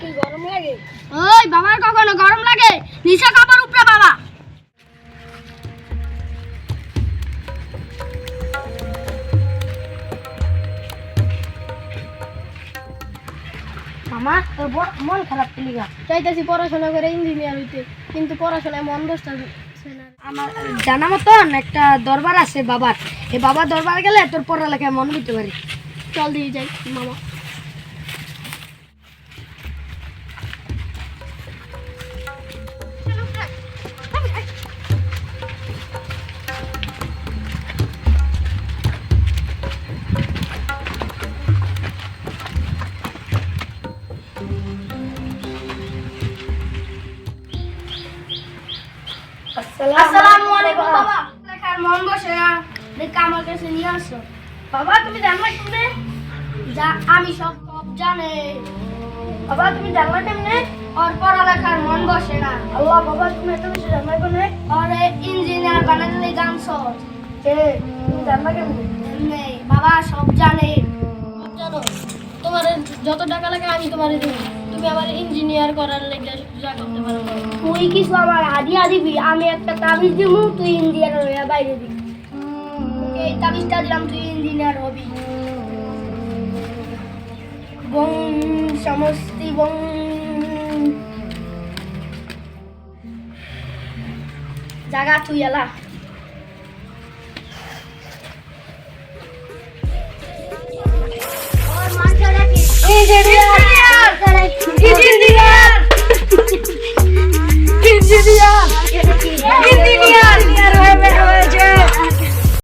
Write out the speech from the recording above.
কি গরম লাগে? ওই বাবার কখনো গরম লাগে? নিচে কাপড় উপরে বাবা। মামা তোর মন খারাপ পেলি গা। চাইতেছি পড়াশোনা করে ইঞ্জিনিয়ার হইতে কিন্তু পড়াশোনায় মন না। আমার জানা মতন একটা দরবার আছে বাবার। এই বাবার দরবার গেলে তোর পড়ালেখায় মন দিতে পারি। চল দিয়ে যাই মামা। আসসালামু আলাইকুম বাবা। লেখার মন বসে? না দেখে আমার কাছে নিয়ে আসো। বাবা তুমি জানলা কেমনে? যা আমি সব সব জানে। বাবা তুমি জানলা কেমনে? ওর পড়ালেখার মন বসে না। আল্লাহ বাবা তুমি এত কিছু জানলাই কোনে ওর ইঞ্জিনিয়ার বানাতে গান সব তুমি জানলা কেমনে? বাবা সব জানে। তোমার যত টাকা লাগে আমি তোমার দেবো। তুমি আবার ইঞ্জিনিয়ার করার লেগে যা করতে পারো। তুই কিছু আমার হাদিয়া দিবি আমি একটা তাবিজ দিব তুই ইন্ডিয়ার হয়ে বাইরে দিবি। এই তাবিজটা দিলাম, তুই ইঞ্জিনিয়ার হবি। বং সমস্তি বং। জাগা তুই এলা। ইঞ্জিনিয়ার